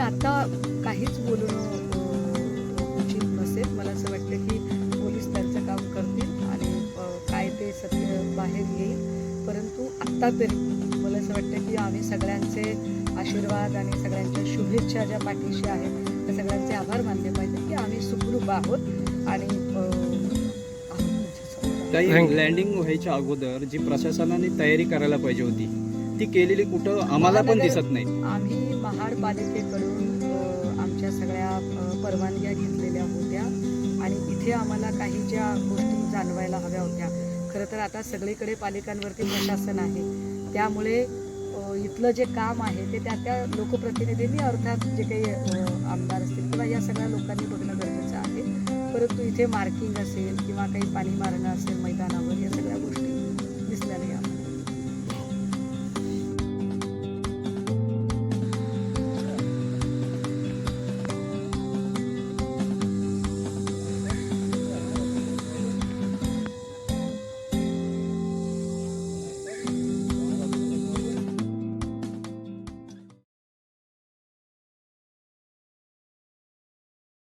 आता काहीच बोलणं अं, उचित नसेल. मला असं वाटतं की पोलीस त्यांचं काम करतील आणि काय ते सत्य बाहेर येईल. परंतु आत्ता तरी मला असं वाटतं की आम्ही सगळ्यांचे आशीर्वाद आणि सगळ्यांच्या शुभेच्छा ज्या पाठीशी आहेत त्या सगळ्यांचे आभार मानले पाहिजे की आम्ही सुखरूप आहोत आणि. काही लँडिंग व्हायच्या अगोदर जी प्रशासनाने तयारी करायला पाहिजे होती ती केलेली कुठं आम्हाला पण दिसत नाही. आम्ही महाड पालिकेकडून आमच्या सगळ्या परवानग्या घेतलेल्या होत्या आणि इथे आम्हाला काही ज्या गोष्टी जाणवायला हव्या होत्या. खरं तर आता सगळीकडे पालिकांवरती प्रशासन आहे. त्यामुळे इथलं जे काम आहे ते त्या त्या लोकप्रतिनिधींनी अर्थात जे काही आमदार असतील किंवा या सगळ्या लोकांनी बघणं गरजेचं आहे. परंतु इथे मार्किंग असेल किंवा काही पाणी मारणं असेल मैदानावर या सगळ्या गोष्टी दिसल्या नाही